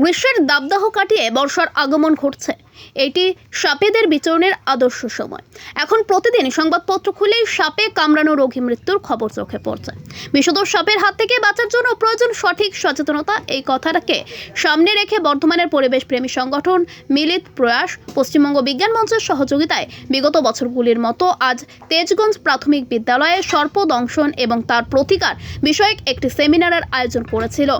গ্রীষ্মের দাবদাহ কাটিয়ে বর্ষার আগমন ঘটছে। এটি সাপেদের বিচরণের আদর্শ সময়। এখন প্রতিদিন সংবাদপত্র খুলেই সাপে কামড়ানো রোগী মৃত্যুর খবর চোখে পড়ছে। বিষধর সাপের হাত থেকে বাঁচার জন্য প্রয়োজন সঠিক সচেতনতা, এই কথাটাকে সামনে রেখে বর্ধমানের পরিবেশ প্রেমী সংগঠন মিলিত প্রয়াস, পশ্চিমবঙ্গ বিজ্ঞান মঞ্চের সহযোগিতায় বিগত বছরগুলির মতো আজ তেজগঞ্জ প্রাথমিক বিদ্যালয়ে সর্পদংশন এবং তার প্রতিকার বিষয়ক একটি সেমিনারের আয়োজন করেছিল।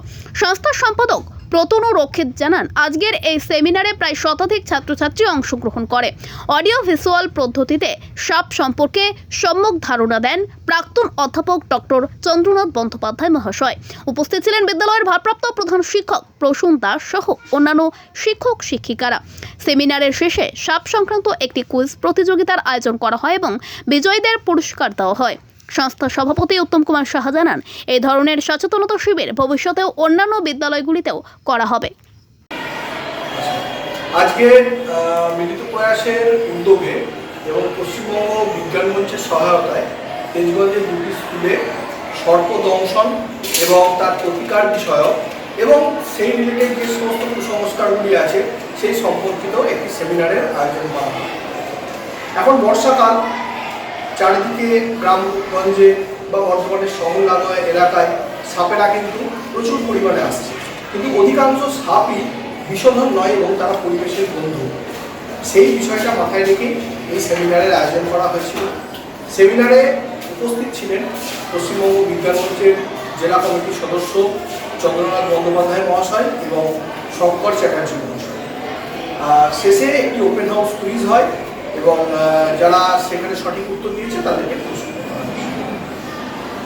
সংস্থার সম্পাদক প্রতনু রক্ষিত জানান, আজকের এই সেমিনারে প্রায় শতাধিক ছাত্রছাত্রী অংশগ্রহণ করে। অডিও ভিজুয়াল পদ্ধতিতে সাপ সম্পর্কে সম্যক ধারণা দেন প্রাক্তন অধ্যাপক ডক্টর চন্দ্রনাথ বন্দ্যোপাধ্যায় মহাশয়। উপস্থিত ছিলেন বিদ্যালয়ের ভারপ্রাপ্ত প্রধান শিক্ষক প্রসূন দাস সহ অন্যান্য শিক্ষক শিক্ষিকারা। সেমিনারের শেষে সাপ সংক্রান্ত একটি কুইজ প্রতিযোগিতার আয়োজন করা হয় এবং বিজয়ীদের পুরস্কার দেওয়া হয়। সংস্থার সভাপতি উত্তম কুমার সাহা জানান, এই ধরনের সচেতনতা শিবির ভবিষ্যতেও অন্যান্য বিদ্যালয়গুলিতেও করা হবে। আজকে মিলিত প্রয়াসের উদ্যোগে এবং পশ্চিমবঙ্গ বিজ্ঞান মঞ্চের সহায়তায় তেজগঞ্জের দুটি স্কুলে সর্পদংশন এবং তার প্রতিকার বিষয়ক এবং সেই রিলেটেড যে সমস্ত কুসংস্কারগুলি আছে, সেই সম্পর্কিত একটি সেমিনারের আয়োজন করা হয় এখন বর্ষাকাল চারিদিকে গ্রামগঞ্জে বা বর্ধমানের সংলগ্ন এলাকায় সাপেরা কিন্তু প্রচুর পরিমাণে আসছে। কিন্তু অধিকাংশ সাপই বিষধর নয় এবং তারা পরিবেশের বন্ধু। সেই বিষয়টা মাথায় রেখে এই সেমিনারের আয়োজন করা হয়েছিল। সেমিনারে উপস্থিত ছিলেন পশ্চিমবঙ্গ বিজ্ঞান মঞ্চের জেলা কমিটির সদস্য চন্দ্রনাথ বন্দ্যোপাধ্যায় মহাশয় এবং শঙ্কর চ্যাটার্জি মহাশয়। শেষে একটি ওপেন হাউস কুইজ হয়। এবং যারা সেখানে সঠিক উত্তর দিয়েছে তাদেরকে পুরস্কৃত